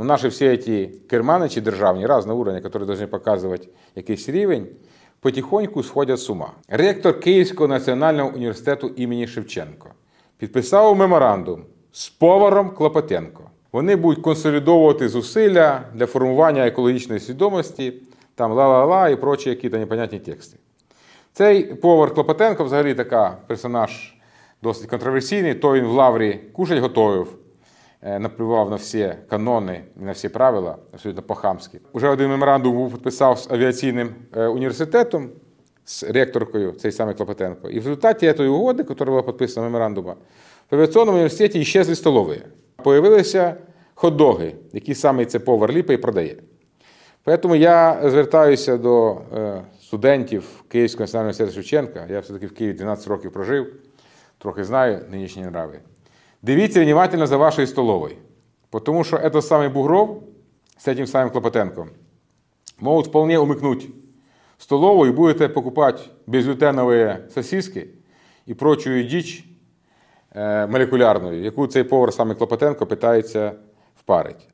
Ну, наші всі ці керманичі державні, різного уровня, які повинні показувати якийсь рівень, потихоньку сходять з ума. Ректор Київського національного університету імені Шевченко підписав меморандум з поваром Клопотенко. Вони будуть консолідовувати зусилля для формування екологічної свідомості, там ла-ла-ла і прочі які-то непонятні тексти. Цей повар Клопотенко взагалі така персонаж досить контроверсійний, то він в лаврі кушать готовив, наплював на всі канони, на всі правила, абсолютно по-хамськи. Уже один меморандум був підписав з авіаційним е, університетом, з ректоркою, цей самий Клопотенко. І в результаті цієї угоди, яка була підписана меморандума, в авіаційному університеті ісчезли столові. Появилися хот-доги, які саме цей повар ліпить і продає. Тому я звертаюся до е, студентів Київського національного університету Шевченка. Я все-таки в Києві 12 років прожив, трохи знаю нинішні нрави. Дивіться внимательно за вашою столовою. Тому що этот самий Бугров з цим самим Клопотенком можуть вполне умикнуть столовую и будете покупать безглютеновые сосиски і прочую діч е, яку цей повар саме Клопотенко питається впарити.